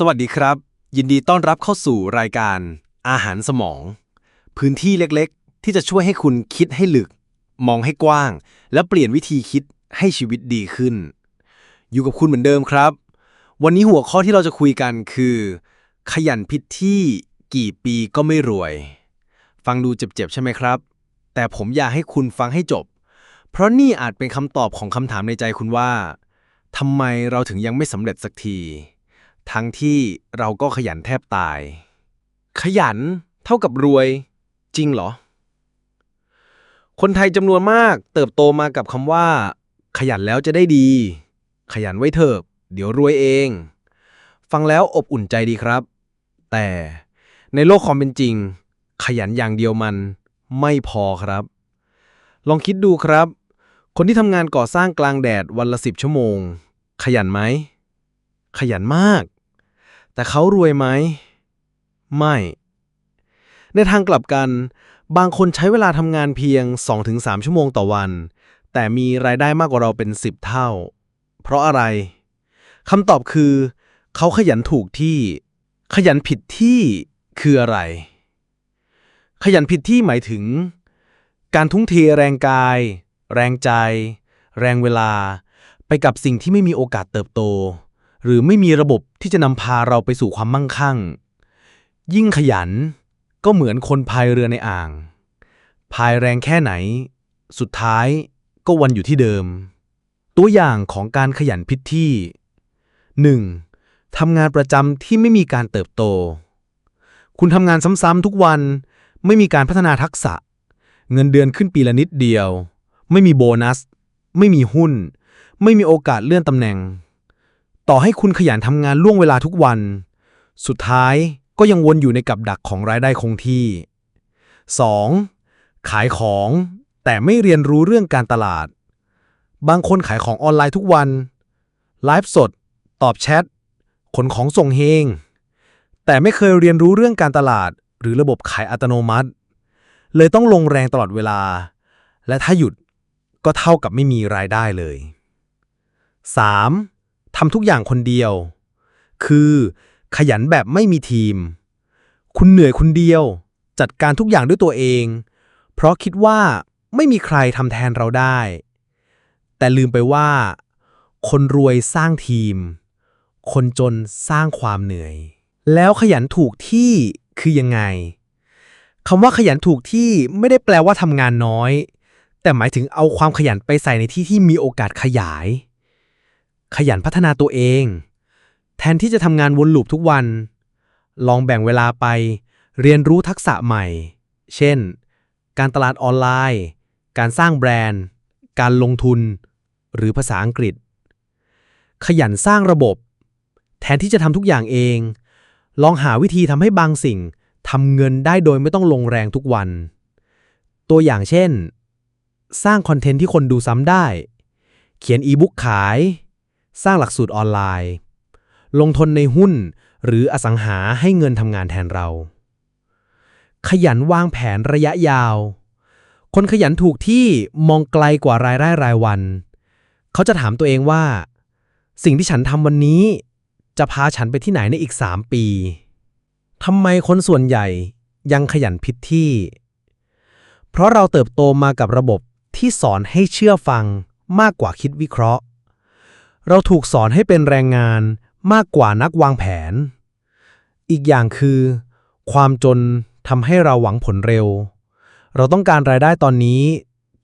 สวัสดีครับ ยินดีต้อนรับเข้าสู่รายการ อาหารสมอง พื้นที่เล็กๆ ที่จะช่วยให้คุณคิดให้ลึก มองให้กว้าง และเปลี่ยนวิธีคิดให้ชีวิตดีขึ้น อยู่กับคุณเหมือนเดิมครับ วันนี้หัวข้อที่เราจะคุยกันคือ ขยันผิดที่กี่ปีก็ไม่รวย ฟังดูเจ็บๆใช่ไหมครับ แต่ผมอยากให้คุณฟังให้จบ เพราะนี่อาจเป็นคำตอบของคำถามในใจคุณว่าทำไมเราถึงยังไม่สำเร็จสักที ทั้งที่เราก็ขยันแทบตาย ขยันเท่ากับรวย จริงเหรอ คนไทยจำนวนมากเติบโตมากับคำว่า ขยันแล้วจะได้ดี ขยันไว้เถอะเดี๋ยวรวยเอง ฟังแล้วอบอุ่นใจดีครับ แต่ในโลกความเป็นจริง ขยันอย่างเดียวมันไม่พอครับ ลองคิดดูครับ คนที่ทำงานก่อสร้างกลางแดดวันละสิบชั่วโมง ขยันไหม ขยันมาก แต่เขารวยไหม ไม่ ในทางกลับกัน บางคนใช้เวลาทำงานเพียง 2-3 ชั่วโมงต่อวัน แต่มีรายได้มากกว่าเราเป็น 10 เท่า เพราะอะไรคำตอบคือ เขาขยันถูกที่ ขยันผิดที่คืออะไร ขยันผิดที่หมายถึง การทุ่งเทแรงกาย แรงใจ แรงเวลา ไปกับสิ่งที่ไม่มีโอกาสเติบโต หรือไม่มีระบบ ที่จะนำพาเราไปสู่ความมั่งคั่ง ยิ่งขยันก็เหมือนคนพายเรือในอ่าง พายแรงแค่ไหน สุดท้ายก็วันอยู่ที่เดิม ตัวอย่างของการขยันผิดที่ 1. ทำงานประจำที่ไม่มีการเติบโต คุณทำงานซ้ำๆทุกวันไม่มีการพัฒนาทักษะ เงินเดือนขึ้นปีละนิดเดียว ไม่มีโบนัส ไม่มีหุ้น ไม่มีโอกาสเลื่อนตำแหน่ง ต่อให้คุณขยันทำงานล่วงเวลาทุกวัน สุดท้ายก็ยังวนอยู่ในกับดักของรายได้คงที่ 2. ขายของแต่ไม่เรียนรู้เรื่องการตลาด บางคนขายของออนไลน์ทุกวัน ไลฟ์สด ตอบแชท ขนของส่งเฮง แต่ไม่เคยเรียนรู้เรื่องการตลาด หรือระบบขายอัตโนมัติ เลยต้องลงแรงตลอดเวลา และถ้าหยุดก็เท่ากับไม่มีรายได้เลย 3. ทำทุกอย่างคนเดียว คือ ขยันแบบไม่มีทีม คุณเหนื่อยคนเดียว จัดการทุกอย่างด้วยตัวเอง เพราะคิดว่าไม่มีใครทำแทนเราได้ แต่ลืมไปว่า คนรวยสร้างทีม คนจนสร้างความเหนื่อย แล้วขยันถูกที่คือยังไงคำว่าขยันถูกที่ไม่ได้แปลว่าทำงานน้อย แต่หมายถึงเอาความขยันไปใส่ในที่ที่มีโอกาสขยาย ขยันพัฒนาตัวเอง แทนที่จะทำงานวนลูปทุกวัน ลองแบ่งเวลาไป เรียนรู้ทักษะใหม่ เช่น การตลาดออนไลน์ การสร้างแบรนด์ การลงทุน หรือภาษาอังกฤษ ขยันสร้างระบบ แทนที่จะทำทุกอย่างเอง ลองหาวิธีทำให้บางสิ่งทำเงินได้โดยไม่ต้องลงแรงทุกวัน ตัวอย่างเช่น สร้างคอนเทนต์ที่คนดูซ้ำได้ เขียนอีบุ๊กขาย สร้างหลักสูตรออนไลน์ ลงทุนในหุ้น หรืออสังหาให้เงินทำงานแทนเรา ขยันวางแผนระยะยาว คนขยันถูกที่มองไกลกว่ารายได้รายวัน เขาจะถามตัวเองว่า สิ่งที่ฉันทำวันนี้ จะพาฉันไปที่ไหนในอีก 3 ปีทำไมคนส่วนใหญ่ยังขยันผิดที่ เพราะเราเติบโตมากับระบบที่สอนให้เชื่อฟังมากกว่าคิดวิเคราะห์ เราถูกสอนให้เป็นแรงงานมากกว่านักวางแผน อีกอย่างคือ ความจนทำให้เราหวังผลเร็ว เราต้องการรายได้ตอนนี้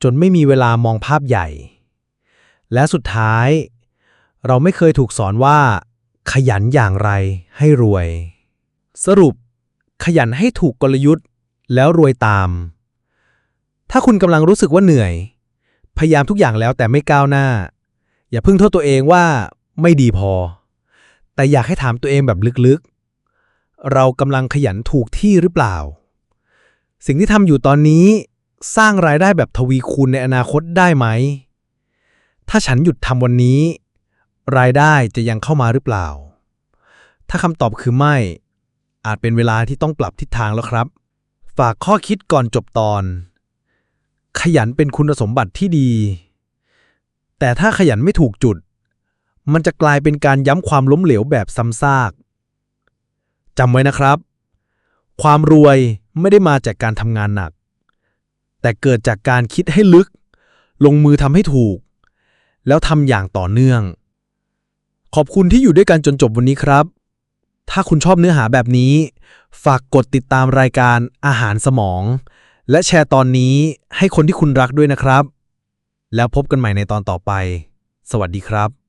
จนไม่มีเวลามองภาพใหญ่ และสุดท้าย เราไม่เคยถูกสอนว่า ขยันอย่างไรให้รวย สรุป ขยันให้ถูกกลยุทธ์ แล้วรวยตาม ถ้าคุณกำลังรู้สึกว่าเหนื่อย พยายามทุกอย่างแล้วแต่ไม่ก้าวหน้า อย่าเพิ่งโทษตัวเองว่าไม่ดีพอ แต่อยากให้ถามตัวเองแบบลึกๆ เรากำลังขยันถูกที่หรือเปล่า สิ่งที่ทำอยู่ตอนนี้สร้างรายได้แบบทวีคูณในอนาคตได้ไหม ถ้าฉันหยุดทำวันนี้ รายได้จะยังเข้ามาหรือเปล่า ถ้าคำตอบคือไม่ อาจเป็นเวลาที่ต้องปรับทิศทางแล้วครับ ฝากข้อคิดก่อนจบตอน ขยันเป็นคุณสมบัติที่ดี แต่ถ้าขยันไม่ถูกจุด มันจะกลายเป็นการย้ำความล้มเหลวแบบซ้ำซากจำไว้นะครับ ความรวยไม่ได้มาจากการทำงานหนัก แต่เกิดจากการคิดให้ลึก ลงมือทำให้ถูก แล้วทำอย่างต่อเนื่อง ขอบคุณที่อยู่ด้วยกันจนจบวันนี้ครับ ถ้าคุณชอบเนื้อหาแบบนี้ ฝากกดติดตามรายการอาหารสมอง และแชร์ตอนนี้ให้คนที่คุณรักด้วยนะครับ แล้วพบกันใหม่ในตอนต่อไป สวัสดีครับ